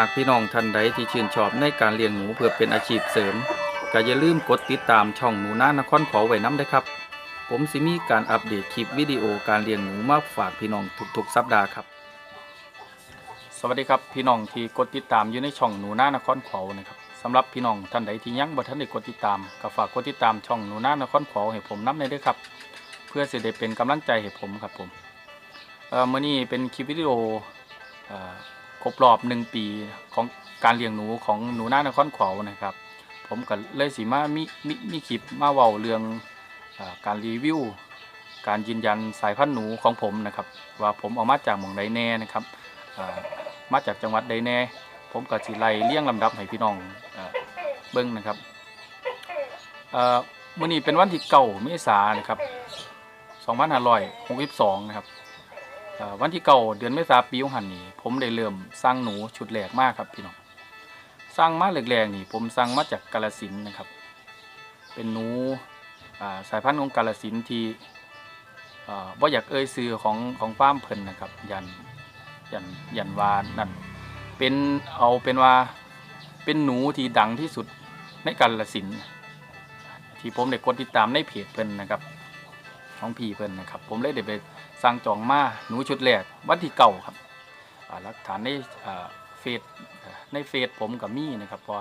ากพี่น้องท่านใดที่ชื่นชอบในการเลี้ยงหนูเพื่อเป็นอาชีพเสริมก็อย่าลืมกดติดตามช่องหนูน้านครขอไว้น้ำได้ครับ ผมสิมีการอัปเดตคลิปวิดีโอการเลี้ยงหนูมาฝากพี่น้องทุกๆสัปดาห์ครับ สวัสดีครับพี่น้องที่กดติดตามอยู่ในช่องหนูน้านครขอนะครับสำหรับพี่น้องท่านใดที่ยังบ่ทันได้กดติดตามก็ฝากกดติดตามช่องหนูน้านครขอให้ผมน้ำในด้วยครับ เพื่อจะได้เป็นกำลังใจให้ผมครับผมเอ่อมื่อนี้เป็นคลิปวิดีโอเอ่อ ครบรอบหนึ่งปีของการเลี้ยงหนูของหนูนานครขวาวนะครับ ผมก็เลยสิมามีมีมีคลิปมาเว้าเรื่องอการรีวิว การยืนยันสายพันธุ์หนูของผมนะครับ ว่าผมเอามาจากหมองใดแน่นะครับมาจากจังหวัดใดแน่ ผมก็สิไล่เลี่ยงลำดับให้พี่น้องเอ่อเบิ่งนะครับเมื่อนี้เป็นวันที่เก้าเมษานะครับ2562นะครับเอ่อ วันที่เก่าเดือนเมษาปีของหันนี่ผมได้เริ่มสร้างหนูชุดแรกมากครับพี่น้องสร้างมาแรกๆนี่ ผมสร้างมาจากกาลสินนะครับ เป็นหนูสายพันธุ์ของกาลสินที่เอ่อบ่อยากเอ่ยซื้อของของฟามเพิ่นนะครับ ยันยันยันวานั่นเป็นเอาเป็นว่าเป็นหนูที่ดังที่สุดในกาลสินที่ผมได้กดติดตามในเพจเพิ่นนะครับ ของพี่เพิ่นนะครับ ผมเลยได้ไป สั่งจองมาหนูชุดแรกวันที่เก่าครับหลักฐานในเฟซในเฟซผมกับมี่นะครับพอ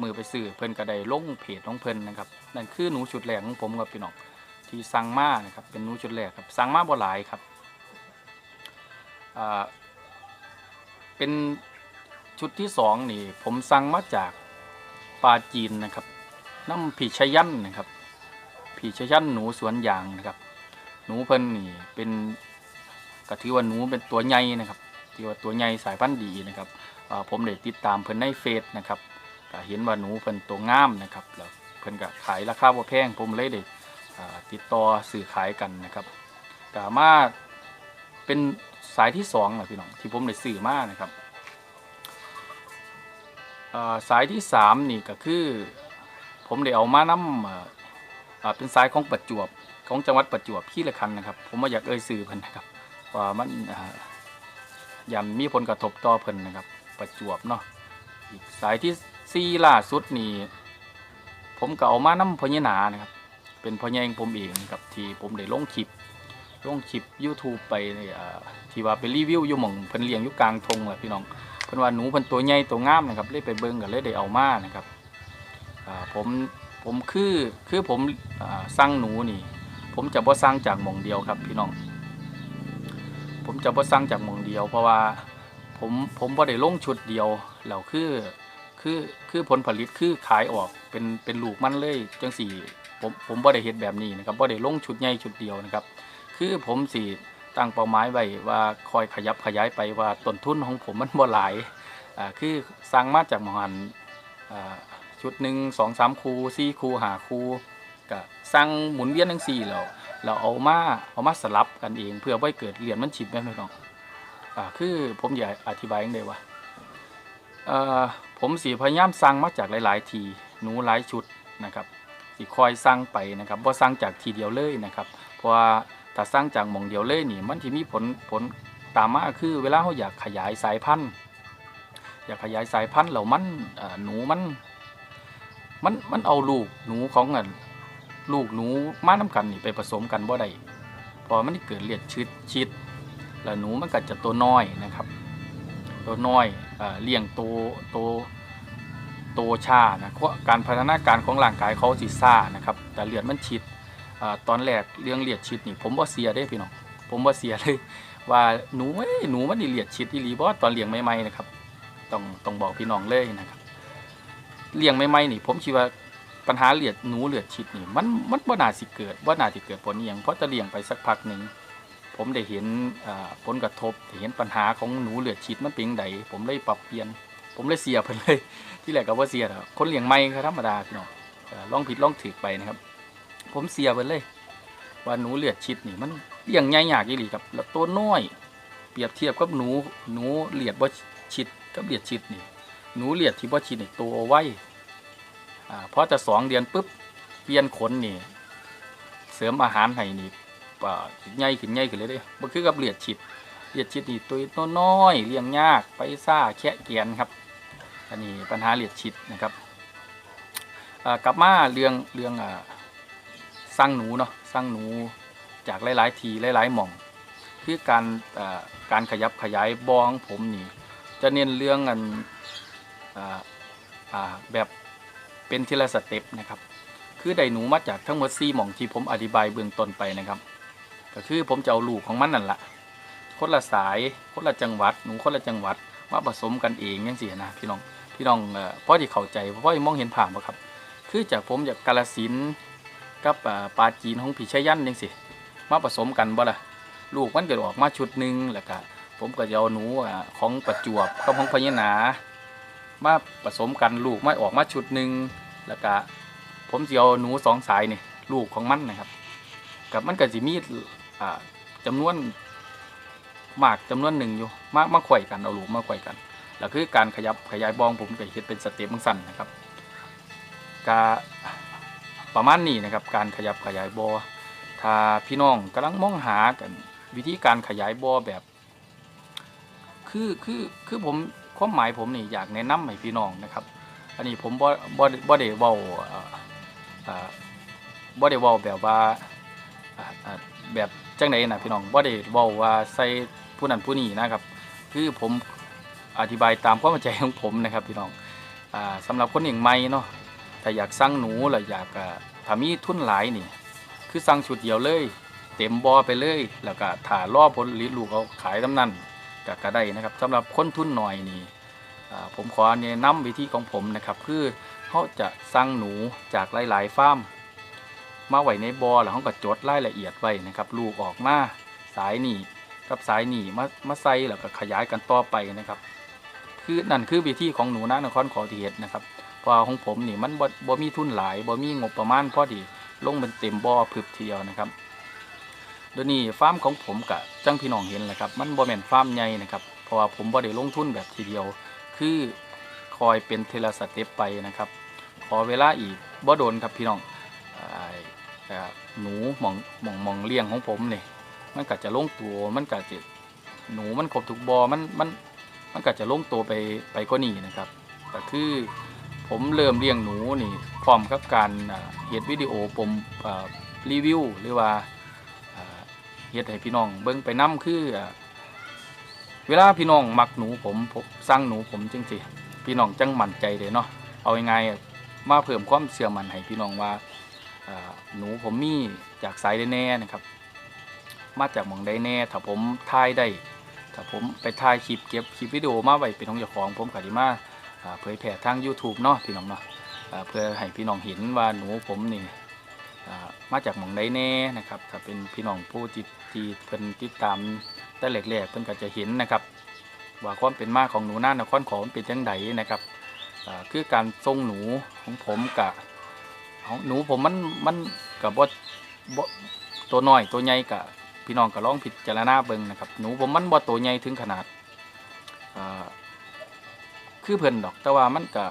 มือไปซื้อเพิ่นก็ได้ลงเพจของเพิ่นนะครับนั่นคือหนูชุดแรกของผมกับพี่น้องที่สั่งมานะครับเป็นหนูชุดแรกครับสั่งมาบ่หลายครับเป็นชุดที่สองนี่ผมสั่งมาจากปลาจีนนะครับน้ำผีชยันนะครับผีชยันหนูสวนยางนะครับ หนูเพิ่นนี่เป็นก็ถือว่าหนูเป็นตัวใหญ่นะครับถือว่าตัวใหญ่สายพันธุ์ดีนะครับผมได้ติดตามเพิ่นในเฟซนะครับก็เห็นว่าหนูเพิ่นตัวงามนะครับแล้วเพิ่นก็ขายราคาบ่แพงผมเลยได้ติดต่อซื้อขายกันนะครับก็มาเป็นสายที่สองนะพี่น้องที่ผมได้ซื้อมานะครับสายที่สามนี่ก็คือผมได้เอามานำอ่าเป็นสายของประจวบ ของจังหวัดประจวบขี้ละคันนะครับ ผมว่าอยากเอ่ยสื่อเพิ่นนะครับว่ามันอ่ายันมีผลกระทบต่อเพิ่นนะครับ ประจวบเนาะอีกสายที่สี่ล่าสุดนี่ผมก็เอามาน้ำพญานานะครับ เป็นพญ่ของผมเองนะครับที่ผมได้ลงคลิปลงคลิป YouTube ไปที่ว่าไปรีวิวอยู่หม่องเพิ่นเลี้ยงอยู่กลางทงแหละพี่น้องเพิ่นว่าหนูเพิ่นตัวใหญ่ตัวงามนะครับเลยไปเบิ่งก็เลยได้เอามานะครับผมผมคือคือผมอ่าสั่งหนูนี่ ผมจะบ่สั่งจากหม่องเดียวครับพี่น้อง ผมจะบ่สั่งจากหม่องเดียว เพราะว่าผมผมบ่ได้ลงชุดเดียวแล้วคือคือคือผลผลิตคือขายออกเป็นเป็นลูกมันเลยจังสี่ผมผมบ่ได้เฮ็ดแบบนี้นะครับบ่ได้ลงชุดใหญ่ชุดเดียวนะครับ คือผมสิตั้งเป้าหมายไว้ว่าคอยขยับขยายไปว่าต้นทุนของผมมันบ่หลายอ่าคือสั่งมาจากหมองหันอ่าชุดหนึ่งสองสามคูสี่คูหาคู ก็สร้างหมุนเวียนทั้งสี่แล้วเราเอามาเอามาสลับกันเอง เพื่อไว้เกิดเหรียญมันฉิดแม่พี่น้องอ่าคือผมอยากอธิบายยังไงว่าเอ่อผมสีพยายามสร้างมาจากหลาย ๆ ทีหนูหลายชุดนะครับสีคอยสร้างไปนะครับว่าสร้างจากทีเดียวเลยนะครับ เพราะว่าถ้าสร้างจากหมองเดียวเลยนี่มันที่มีผลผลตามมาคือ เวลาเขาอยากขยายสายพันธุ์ อยากขยายสายพันธุ์แล้วมันอ่อหนูมันมันมันเอาลูกหนูของอัน ลูกหนูมาน้ากันนี่ไปผสมกันบ่ได้พอมันเกิดเลียดชิดชิด แล้วหนูมันก็จะตัวน้อยนะครับ ตัวน้อยเอ่อเลี้ยงโตโตโตช้านะเพราะการพัฒนาการของร่างกายเขาสิซ่านะครับ แต่เลือดมันชิดอตอนแรกเรื่องเลียดชิดนี่ผมบ่เสียได้พี่น้องผมบ่เสียเลย ว่าหนูเอ้หนูมันนี่เลียดชิดอีหลีบ่ตอนเลี้ยงใหม่ๆนะครับต้องต้องบอกพี่น้องเลยนะครับเลี้ยงใหม่ๆนี่ผมคิดว่า ปัญหาเลือดหนูเลือดชิดนี่มันมันบ่น่าสิเกิดบ่น่าสิเกิดผลอหย่างเพราะจะเลี้ยงไปสักพักหนึ่งผมได้เห็นผลกระทบเห็นปัญหาของหนูเลือดชิดมันเป็นจั่งใดผมเลยปรับเปลี่ยน ผมเลยเสียเพิ่นเลย ที่แรกก็บ่าเสียหรอกคนเลี้ยงใหม่ธรรมดาพี่น้องเอ่อลองผิดลองถูกไปนะครับ ผมเสียเพิ่นเลย ว่าหนูเลือดชิดนี่มันเลี้ยงง่ายยากอีหลีครับแล้วตัวน้อย เปรียบเทียบกับหนูหนูเลือดบ่ชิดกับเลือดชิดนี่หนูเลียดที่บ่ชิดนี่ตัวไว้ อ่าพอจะสองเดือนปุ๊บเปลี่ยนขนนี่เสริมอาหารให้นี่ป่าใหญ่ขึ้นใหญ่ขึ้นเลยเด้บ่คือกับเลียดชิดเลียดชิดนี่ตัวน้อยเลี้ยงยากไปซ่าแคะเกียนครับ อันนี้ปัญหาเลียดชิดนะครับกลับมาเรื่องเรื่องสร้างหนูเนาะสร้างหนูจากหลาย ๆ ทีหลาย ๆ หม่องคือการการขยับขยายบอของผมนี่ จะเน้นเรื่องอันแบบ เป็นทีละสเต็ปนะครับ คือได้หนูมาจากทั้งหมด4หม่องที่ผมอธิบายเบื้องต้นไปนะครับ ก็คือผมจะเอาลูกของมันนั่นแหละคนละสายคนละจังหวัด หนูคนละจังหวัดมาผสมกันเองยังสินะพี่น้องพี่น้องเอ่อพ่อที่เข้าใจพ่อที่มองเห็นผ่านบ่ครับ คือจากผมจากกาลสินกับปลาจีนของพี่ชัยยันยังสิมาผสมกันบ่ล่ะลูกมันเกิดออกมาชุดหนึ่งแล้วก็ผมก็จะเอาหนูของประจวบกับของพญานามาผสมกันลูกมาออกมาชุดหนึ่ง แล้วก็ผมจะเอาหนูสองสายนี่ลูกของมันนะครับ กับมันก็จะมีอ่าจำนวนมากจำนวนหนึ่งอยู่มากมาข่อยกันเอาลูกมาข่อยกันแล้วคือการขยับขยายบองผมก็เฮ็ดเป็นสเต็ปมังสั้นนะครับกาประมาณนี้นะครับ การขยับขยายบอถ้าพี่น้องกำลังมองหากันวิธีการขยายบอแบบ คือคือคือผมความหมายผมนี่อยากแนะนำให้พี่น้องนะครับ อันนี้ผมบ่บ่บ่ได้เว้าอ่าอ่าบ่ได้เว้าแบบว่าแบบจังไดนะพี่น้องบ่ได้เว้าว่าใส่ผู้นั้นผู้นี้นะครับ คือผมอธิบายตามความเข้าใจของผมนะครับพี่น้องอ่าสำหรับคนอย่างใหม่เนาะถ้าอยากสั่งหนูหรืออยากถ้ามีทุนหลายนี่ คือสั่งชุดเดียวเลย เต็มบอไปเลย แล้วก็ถ่ารอผลผลิตลูกเขาขายตำนั้นก็ได้นะครับสำหรับคนทุนหน่อยนี่ ผมขอแนะนำวิธีของผมนะครับ คือเขาจะสั่งหนูจากหลายๆฟาร์มมาไว้ในบอแล้วเขาก็จดรายละเอียดไว้นะครับ ลูกออกมาสายหนีกับสายหนีมามาใส่แล้วก็ขยายกันต่อไปนะครับ คือนั่นคือวิธีของหนูนะนครขอที่เห็ดนะครับพราะว่าของผมนี่มันบ่บมีทุนหลายบ่มีงบประมาณพอดีลงเป็นเต็มบอพึบเดียวนะครับเดี๋ยวนี้ฟาร์มของผมกับจังพี่น้องเห็นแหละครับ มันบ่แม่นฟาร์มใหญ่นะครับเพราะว่าผมบ่ได้ลงทุนแบบทีเดียว คือคอยเป็นเทเลสเต็ปไปนะครับ ขอเวลาอีกบ่โดนครับพี่น้องอหนูหมองหมองหมองเลี้ยงของผมเนี่ยมันก็จะลงตัวมันก็จะหนูมันครบทุกบอมันมันมันก็จะลงตัวไปไปก็นี่นะครับก็คือผมเริ่มเลี้ยงหนูนี่พร้อมกับการเฮ็ดวิดีโอผมอรีวิวหรือว่าเฮ็ดให้พี่น้องเบิ่งไปนํคือ เวลาพี่น้องมักหนูผมผมสร้างหนูผมจังสิพี่น้องจังมั่นใจเลยเนาะเอายังไงๆมาเพิ่มความเชื่อมันให้พี่น้องว่าหนูผมมีจากสายไดแน่นะครับ มาจากหมองได้แน่ ถ้าผมถ่ายได้ถ้าผมไปถ่ายคลิปเก็บคลิปวิดีโอมาไว้เป็นของเจ้าของผมก็ดีมาเผยแพร่ทาง YouTube เนาะพี่น้องเนาะเพื่อให้พี่น้องเห็นว่าหนูผมนี่ มาจากหมองได้แน่นะครับถ้าเป็นพี่น้องผู้ติดที่เพิ่นติดตามแต่แรกๆเพิ่นก็จะเห็นนะครับ ว่าความเป็นมาของหนูหน้านครขอมเป็นจังไดนะครับคือการทรงหนูของผมกับของหนูผมมันมันกับบ่บ่ตัวน้อยตัวใหญ่กับพี่น้องก็ลองพิดจารณาเบิ่งนะครับ หนูผมมันบ่ตัวใหญ่ถึงขนาดคือเพิ่นดอกแต่ว่ามันก็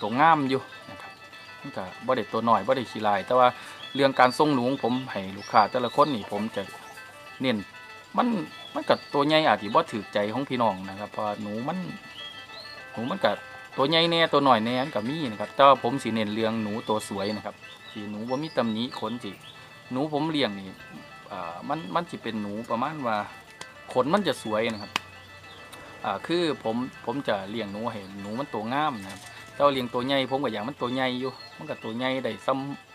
ตัวงามอยู่นะครับมันก็บ่ได้ตัวน้อยบ่ได้ขี้ลาย แต่ว่า เรื่องการทรงหนูของผมให้ลูกค้าแต่ละคนนี่ผมจะเน้นมันมันกับตัวใหญ่อาจจะบ่ถือใจของพี่น้องนะครับเพราะหนูมันหนูมันกับตัวใหญ่แน่ตัวหน่อยแน่นกับมีนะครับแต่ว่าผมสีเน้นเรื่องหนูตัวสวยนะครับที่หนูว่ามีตำหนิขนจิหนูผมเลี้ยงนี่อ่ามันมันจะเป็นหนูประมาณว่าขนมันจะสวยนะครับอ่าคือผมผมจะเลี้ยงหนูให้หนูมันตัวงามนะครับแต่ว่าเลี้ยงตัวใหญ่ผมก็อยากมันตัวใหญ่อยู่ มันกับตัวใหญ่ได้ซ้ำ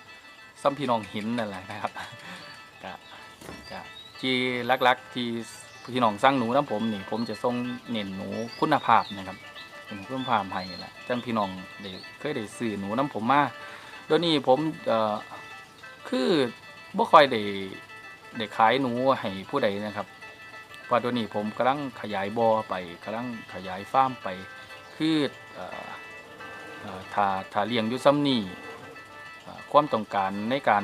ซ้ำพี่น้องห็นนั่นแหละนะครับกะกะที่ลักๆที่พี่น้องสร้างหนูน้ำผมนี่ผมจะส่งเน้นหนูคุณภาพนะครับเป็นคุณภาพให้แหละจังพี่น้องได้เคยได้ซื้อหนูน้ำผมมาโดยนี้ผมเอ่อคือบ่ค่อยได้ได้ขายหนูให้ผู้ใดนะครับเพราะโดยวนี้ผมกำลังขยายบ่อไปกำลังขยายฟาร์มไปคือเอ่อถ้าถ้าเลี้ยงอยู่ซ้ำนี่ ความต้องการในการ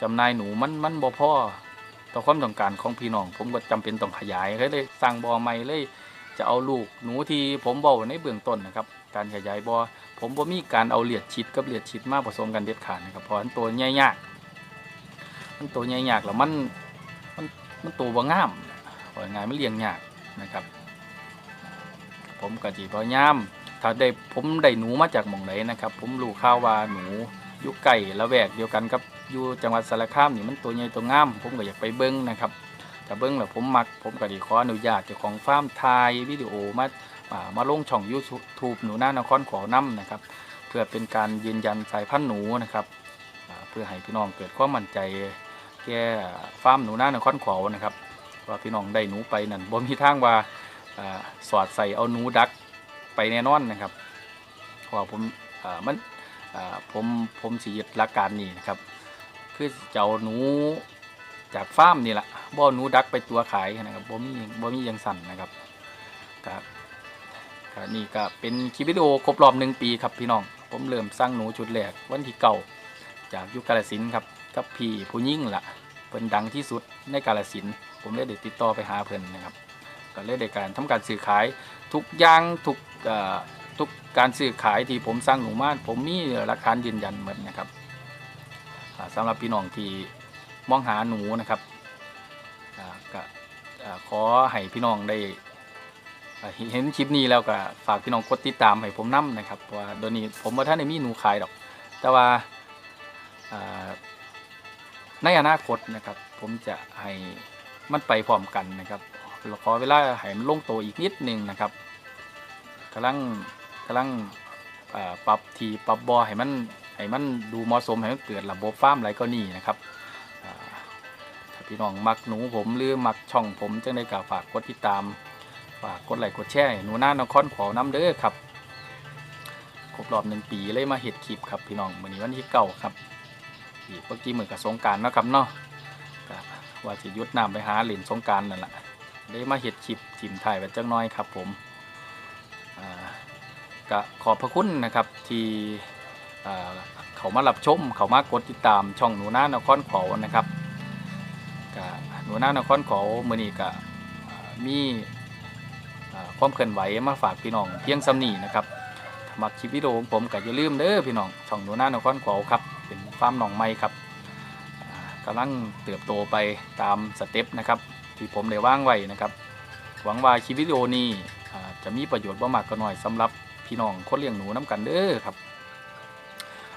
จำหนายหนูมันมันบ่พอต่อความต้องการของพี่น้อง ผมก็จำเป็นต้องขยายเลยสร้างบ่อใหม่เลย จะเอาลูกหนูที่ผมเบาในเบื้องต้นนะครับ การขยายบ่อผมบ่มีการเอาเหลียดชิดกับเหลียดชิดมาผสมกันเด็ดขาดนะครับเพราะมันตัวใหญ่ยากมันตัวใหญ่ยากแล้วมันมันมันตัวบ่งามเพราะว่าง่ายๆมันเลี้ยงยากนะครับ ผมก็จีพยายาม ถ้าได้ผมได้หนูมาจากหม่องไหนนะครับ ผมรู้ข่าวว่าหนูอยู่ไก่ละแวกเดียวกันกับอยู่จังหวัดสารคามนี่มันตัวใหญ่ตัวงาม ผมก็อยากไปเบิ้งนะครับแต่เบิ้งแล้วผมมักผมก็ไดีขออนุญาตเจ้าของฟาร์มถ่ายวิดีโอมาอ่ามาลงช่องยูทูบหนูหน้านครขอน้ำนะครับ เพื่อเป็นการยืนยันสายพันธุ์หนูนะครับเพื่อให้พี่น้องเกิดความมั่นใจแก่ฟาร์มหนูหน้านครขอนะครับ ว่าพี่น้องได้หนูไปนั่นบ่มีทางว่าอ่าสอดใส่เอาหนูดัก ไปแน่นอนนะครับเพราะว่าผมมันผมผมสิยึดหลักการนี้นะครับคือเจะเอาหนูจากฟาร์มนี่แหละบ่อหนูดักไปตัวขายนะครับบ่มีบ่มียังสั่นนะครับครับก็นี่ก็เป็นคลิปวิดีโอครบรอบหนึ่งปีครับพี่น้อง ผมเริ่มสร้างหนูชุดแรกวันที่เก่าจากยุคกาลสินครับกับพี่ผู้ยิ่งละเพิ่นดังที่สุดในกาลสินผมเลยได้ติดต่อไปหาเพิ่นนะครับ ก็เลยได้การทำการซื้อขายทุกอย่างทุก ทุกการซื้อขายที่ผมสร้างหนูมาผมมีหลักฐานยืนยันหมดนะครับอ่าสำหรับพี่น้องที่มองหาหนูนะครับก็ขอให้พี่น้องได้เห็นคลิปนี้แล้วก็ฝากพี่น้องกดติดตามให้ผมนํนะครับว่าเดี๋ยวนี้ผมว่าท่านได้มีหนูขายดอก แต่ว่าอ่าในอนาคตนะครับ ผมจะให้มันไปพร้อมกันนะครับขอเวลาให้มันลงตัวอีกนิดหนึงนะครับ กำลังกำลังปรับทีปรับบอให้มันให้มันดูเหมาะสมให้มันเกิดระบบฟาร์มไรก็นี่นะครับถ้าพี่น้องมักหนูผมหรือมักช่องผมจังได้กับฝากกดติดตามฝากกดไลค์กดแชร์หนูหน้านครขอน้ำเด้อครับครบรอบหนึ่งปีเลยมาเห็ดคลิปครับพี่น้องวันนี้วันที่เก้าครับอีกเมื่อกี้เหมือนกับสงการนะครับเนาะว่าจะยุดน้ำไปหาเหรียญสงการนั่นแหละได้มาเห็ดคลิปทีมถ่ายไว้จังน้อยครับผม ก็ขอบพระคุณนะครับที่อ่เขามารับชม เขามากดติดตามช่องหนูน้านครเขานะครับกหนูน้านครเขามือนี้ก็มีความเคลื่อนไหวมาฝากพี่น้องเพียงสำนีนะครับถ้ามักคลิปวิดีโอของผมก็อย่าลืมเด้อพี่น้องช่องหนูน้านครเขาครับเป็นฟาร์มหนองไม้ครับอ่ากำลังเติบโตไปตามสเต็ปนะครับที่ผมได้ว่างไว้นะครับ หวังว่าคลิปวิดีโอนี้ จะมีประโยชน์บ่มากก็น้อยสำหรับพี่น้องคนเลี้ยงหนูน้ำกันเด้อครับ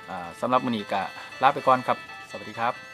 สำสำหรับมือนี้ก็ลาไปก่อนครับ สวัสดีครับ